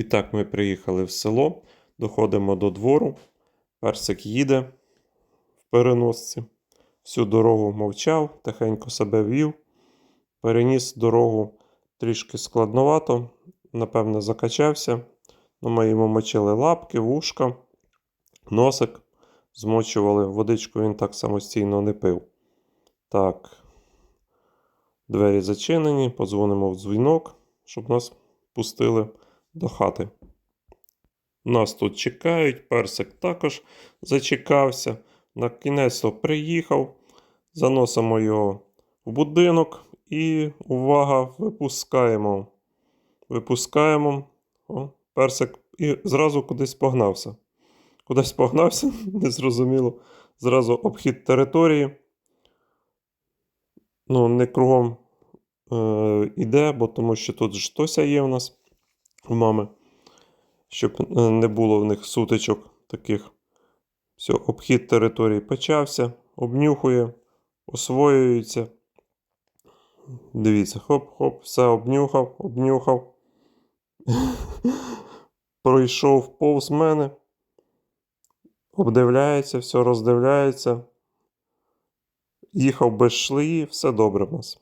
І так ми приїхали в село, доходимо до двору. Персик їде в переносці. Всю дорогу мовчав, тихенько себе вів. Переніс дорогу трішки складновато, напевно, закачався. Ну, ми йому мочили лапки, вушка, носик. Змочували водичку, він так самостійно не пив. Так. Двері зачинені, подзвонимо в дзвінок, щоб нас пустили до хати. Нас тут чекають, персик також зачекався. На кінець приїхав, заносимо його в будинок і увага, випускаємо. Випускаємо. О, персик і зразу кудись погнався. Кудись погнався, незрозуміло. Зразу обхід території. Ну, не кругом е, іде, бо тому що тут ж Тося є у нас у мами, щоб е, не було в них сутичок таких. Все, обхід території почався, обнюхує, освоюється. Дивіться, хоп-хоп, все обнюхав, обнюхав. Пройшов повз мене. Обдивляється, все роздивляється. Їхав без шлеї, все добре в нас.